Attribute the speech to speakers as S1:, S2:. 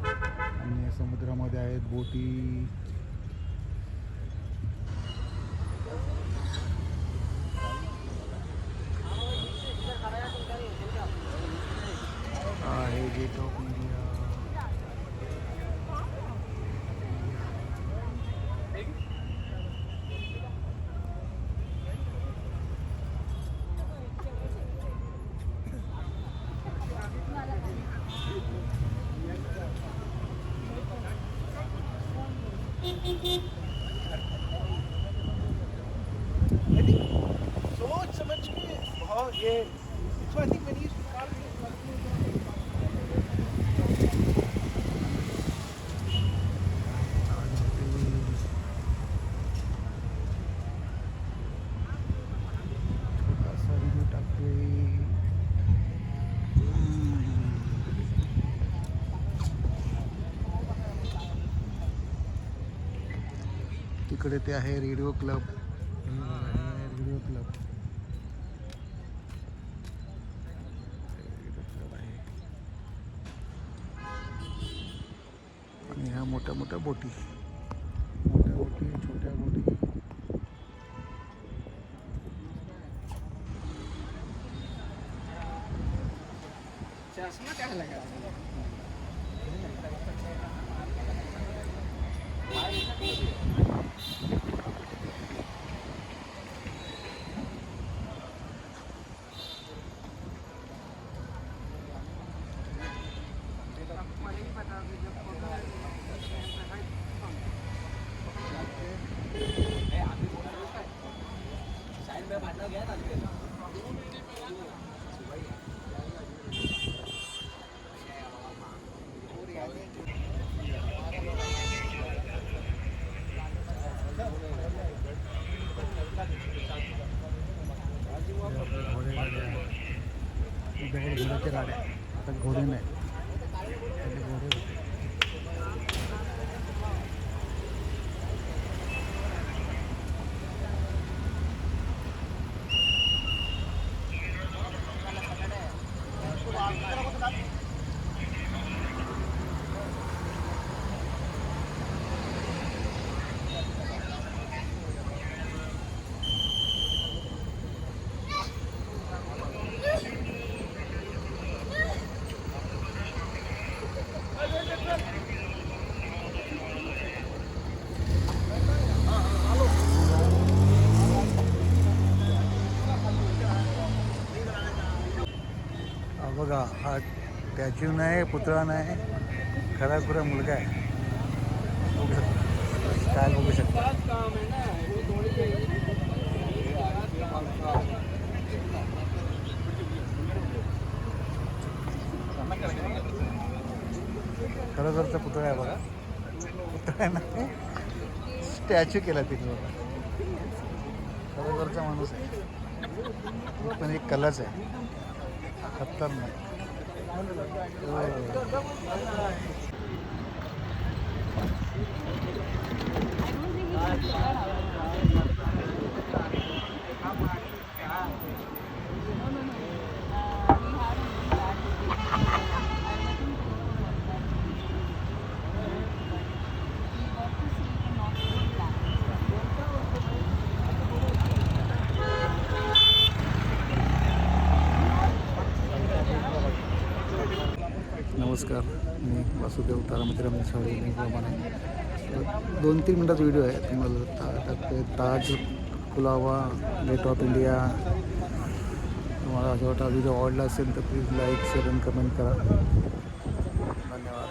S1: आणि समुद्रामध्ये आहेत बोटी
S2: सोच समझ के बहुत ये
S1: तिकडे ते आहे रेडिओ क्लब. रेडिओ क्लब आहे. आणि ह्या मोठ्या मोठ्या बोटी. मोठ्या बोटी छोट्या बोटी.
S2: चश्मा क्या लगा
S1: घोडेगाड्या उद्याकडे घोड्याच्या गाड्या आता घोडे नाही पहिले घोडे होते. हा बघा हा स्टॅच्यू नाही पुतळा नाही खरा खुरा मुलगा आहे. बघू शकता. काय बघू शकता? खरोखरचा पुतळा आहे बघा. पुतळा नाही स्टॅच्यू केला तिथे बघा. खरोखरचा माणूस आहे. तो पण एक कलाच आहे. खतरनाक नमस्कार. मी वासुदेव तारामती रमेश प्रमाणे दोन तीन मिनटाचा व्हिडिओ आहे. तुम्हाला Taj Colaba gate of India तुम्हाला असं वाटतं व्हिडिओ आवडला असेल, तर प्लीज़ लाईक शेअर आणि कमेंट करा. धन्यवाद.